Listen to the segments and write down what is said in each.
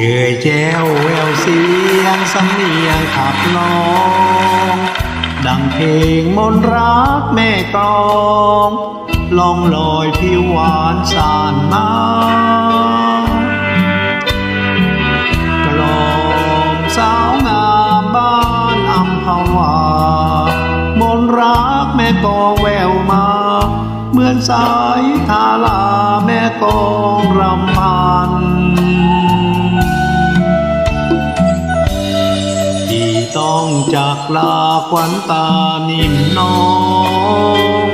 เกยแจ้วแววเสียงสำเนียงขับร้อง ดังเพลงมนต์รักแม่กลองลองลอยผิวหวานสานมากลอมสาวงามบ้านอัมพวามนต์รักแม่กองแววมา เหมือนสายทาลาแม่กองรำพัน ลาควันตานิ่มน้อง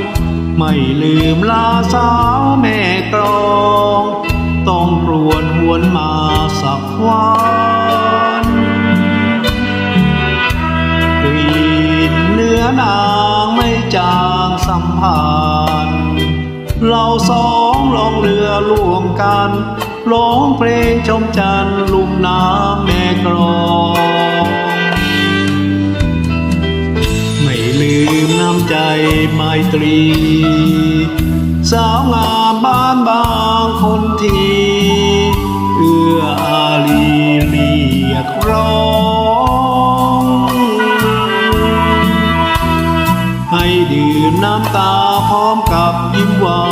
ไม่ลืมลาสาวแม่กรอง ต้องรวนหวนมาสักวันกลิ่นเนื้อนางไม่จางสัมพันธ์เราสองลองเรือร่วมกันร้องเพลงชมจันทร์ลุ่มน้ำแม่กรอง ใจไมตรี สาวงามบ้านบางคนทีเอื้ออารีเรียกร้อง ให้ดื่มน้ำตาพร้อมกับยิ้มหวา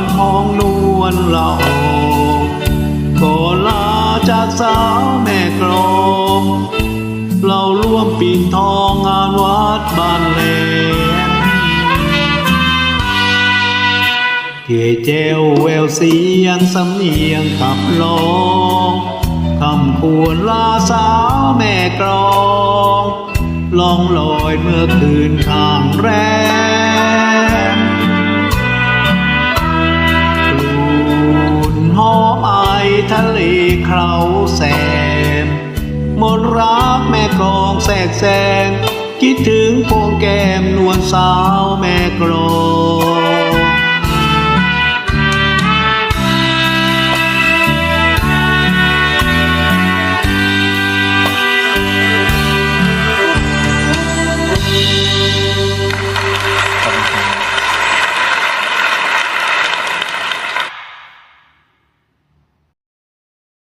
นของนวลละออก่อนลาจากสาวแม่กรองเราร่วมปิดทองงานวัดบ้านแหล เกยแจวแววเสียงสำเนียงขับร้องคำควรลาสาวแม่กรองลองลอยเมื่อคืนข้างแรมกลุ่นหอมไอทะเลเคราแซมมนรักแม่กลองแทรกแซงคิดถึงพวงแก้มนวลสาวแม่กลอง